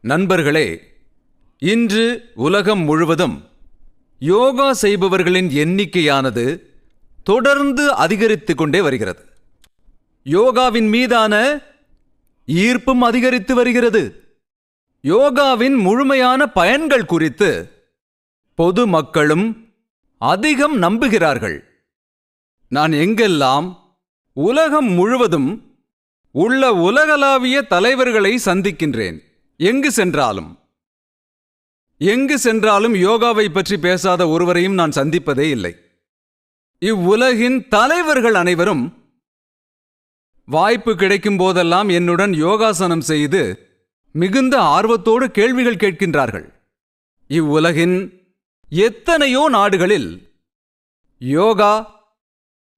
நண்பர்களே இன்று உலகம் முழுவதும் யோகா செய்பவர்களின் எண்ணிக்கையானது தொடர்ந்து அதிகரித்து கொண்டே வருகிறது. யோகாவின் மீதான ஈர்ப்பும் அதிகரித்து வருகிறது. யோகாவின் முழுமையான பயன்கள் குறித்து பொது மக்களும் அதிகம் நம்புகிறார்கள். நான் எங்கெல்லாம் உலகம் முழுவதும் உள்ள உலகளாவிய தலைவர்களை சந்திக்கின்றேன் எங்கு சென்றாலும்? எங்கு சென்றாலும் யோகாவை பற்றி பேசாத ஒருவரையும் நான் சந்திப்பதே இல்லை. இவ்வுலகின் தலைவர்கள் அனைவரும் வாய்ப்பு கிடைக்கும் போதெல்லாம் என்னுடன் யோகாசனம் செய்து மிகுந்த ஆர்வத்தோடு கேள்விகள் கேட்கின்றார்கள். இவ்வுலகின் எத்தனையோ நாடுகளில் யோகா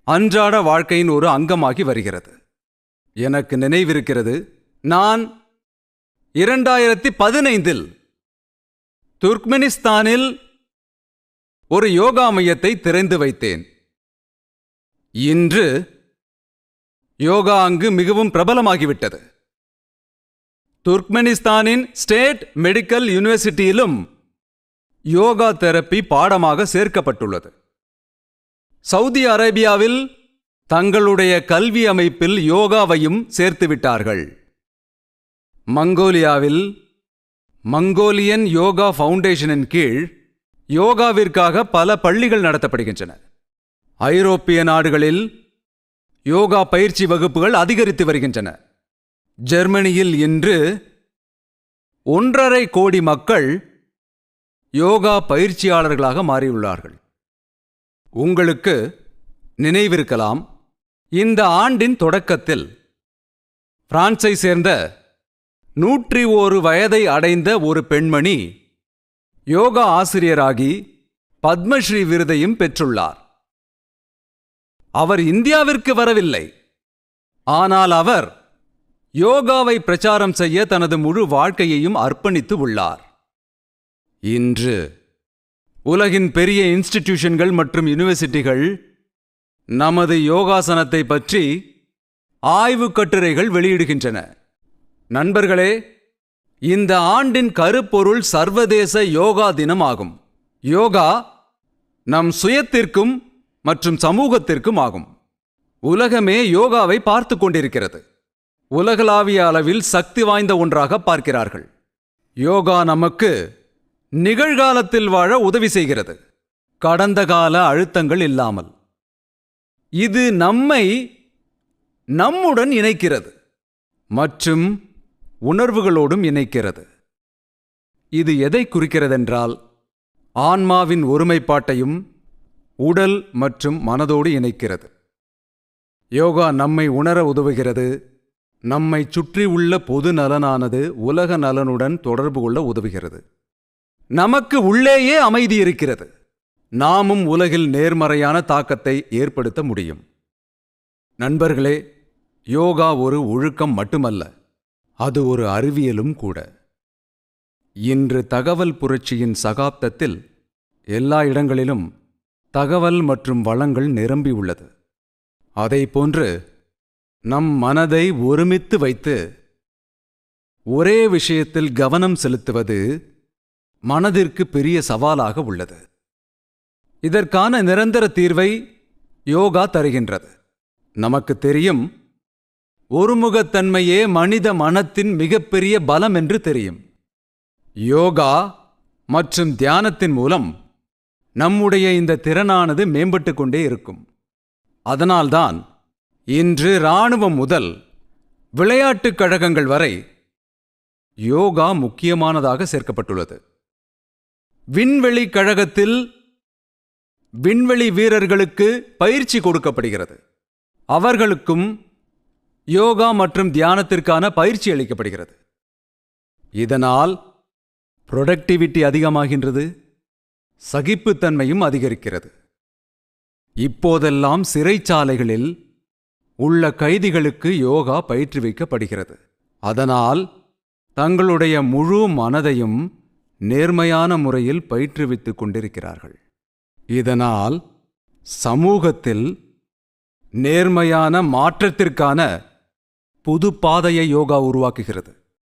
அன்றாட வாழ்க்கையின் ஒரு அங்கமாகி வருகிறது. எனக்கு நினைவிருக்கிறது நான் இரண்டாயிரத்தி பதினைந்தில் துர்க்மெனிஸ்தானில் ஒரு யோகா மையத்தை திறந்து வைத்தேன். இன்று யோகா அங்கு மிகவும் பிரபலமாகிவிட்டது. துர்க்மெனிஸ்தானின் ஸ்டேட் மெடிக்கல் யூனிவர்சிட்டியிலும் யோகா தெரப்பி பாடமாக சேர்க்கப்பட்டுள்ளது. சவுதி அரேபியாவில் தங்களுடைய கல்வி அமைப்பில் யோகாவையும் சேர்த்துவிட்டார்கள். மங்கோலியாவில் மங்கோலியன் யோகா ஃபவுண்டேஷனின் கீழ் யோகாவிற்காக பல பள்ளிகள் நடத்தப்படுகின்றன. ஐரோப்பிய நாடுகளில் யோகா பயிற்சி வகுப்புகள் அதிகரித்து வருகின்றன. ஜெர்மனியில் இன்று ஒன்றரை கோடி மக்கள் யோகா பயிற்சியாளர்களாக மாறியுள்ளார்கள். உங்களுக்கு நினைவிருக்கலாம் இந்த ஆண்டின் தொடக்கத்தில் பிரான்ஸை சேர்ந்த நூற்றி ஓரு வயதை அடைந்த ஒரு பெண்மணி யோகா ஆசிரியராகி பத்மஸ்ரீ விருதையும் பெற்றுள்ளார். அவர் இந்தியாவிற்கு வரவில்லை. ஆனால் அவர் யோகாவை பிரச்சாரம் செய்ய தனது முழு வாழ்க்கையையும் அர்ப்பணித்து உள்ளார். இன்று உலகின் பெரிய இன்ஸ்டிடியூஷன்கள் மற்றும் யூனிவர்சிட்டிகள் நமது யோகாசனத்தை பற்றி ஆய்வுக் கட்டுரைகள் வெளியிடுகின்றன. நண்பர்களே இந்த ஆண்டின் கருப்பொருள் சர்வதேச யோகா தினம் ஆகும் யோகா நம் சுயத்திற்கும் மற்றும் சமூகத்திற்கும் ஆகும். உலகமே யோகாவை பார்த்து கொண்டிருக்கிறது. உலகளாவிய அளவில் சக்தி வாய்ந்த ஒன்றாக பார்க்கிறார்கள். யோகா நமக்கு நிகழ்காலத்தில் வாழ உதவி செய்கிறது. கடந்த கால அழுத்தங்கள் இல்லாமல். இது நம்மை நம்முடன் இணைக்கிறது. மற்றும் உணர்வுகளோடும் இணைக்கிறது. இது எதை குறிக்கிறதென்றால் ஆன்மாவின் ஒருமைப்பாட்டையும் உடல் மற்றும் மனதோடு இணைக்கிறது. யோகா நம்மை உணர உதவுகிறது நம்மை சுற்றி உள்ள பொது நலனானது உலக நலனுடன் தொடர்பு கொள்ள உதவுகிறது. நமக்கு உள்ளேயே அமைதி இருக்கிறது நாமும் உலகில் நேர்மறையான தாக்கத்தை ஏற்படுத்த முடியும். நண்பர்களே யோகா ஒரு ஒழுக்கம் மட்டுமல்ல. அது ஒரு அறிவியலும் கூட. இன்று தகவல் புரட்சியின் சகாப்தத்தில் எல்லா இடங்களிலும் தகவல் மற்றும் வளங்கள் நிரம்பியுள்ளது அதைப்போன்று நம் மனதை ஒருமித்து வைத்து ஒரே விஷயத்தில் கவனம் செலுத்துவது மனதிற்கு பெரிய சவாலாக உள்ளது. இதற்கான நிரந்தர தீர்வை யோகா தருகின்றது. நமக்கு தெரியும் ஒருமுகத்தன்மையே மனித மனத்தின் மிகப்பெரிய பலம் என்று தெரியும். யோகா மற்றும் தியானத்தின் மூலம் நம்முடைய இந்த திறனானது மேம்பட்டு கொண்டே இருக்கும். அதனால்தான் இன்று இராணுவம் முதல் விளையாட்டுக் கழகங்கள் வரை யோகா முக்கியமானதாக சேர்க்கப்பட்டுள்ளது. விண்வெளி கழகத்தில் விண்வெளி வீரர்களுக்கு பயிற்சி கொடுக்கப்படுகிறது. அவர்களுக்கும் யோகா மற்றும் தியானத்திற்கான பயிற்சி அளிக்கப்படுகிறது. இதனால் புரொடக்டிவிட்டி அதிகமாகின்றது சகிப்புத்தன்மையும் அதிகரிக்கிறது. இப்போதெல்லாம் சிறைச்சாலைகளில் உள்ள கைதிகளுக்கு யோகா பயிற்றுவிக்கப்படுகிறது. அதனால் தங்களுடைய முழு மனதையும் நேர்மையான முறையில் பயிற்றுவித்துக் கொண்டிருக்கிறார்கள். இதனால் சமூகத்தில் நேர்மையான மாற்றத்திற்கான புது பாதையை யோகா உருவாக்குகிறது.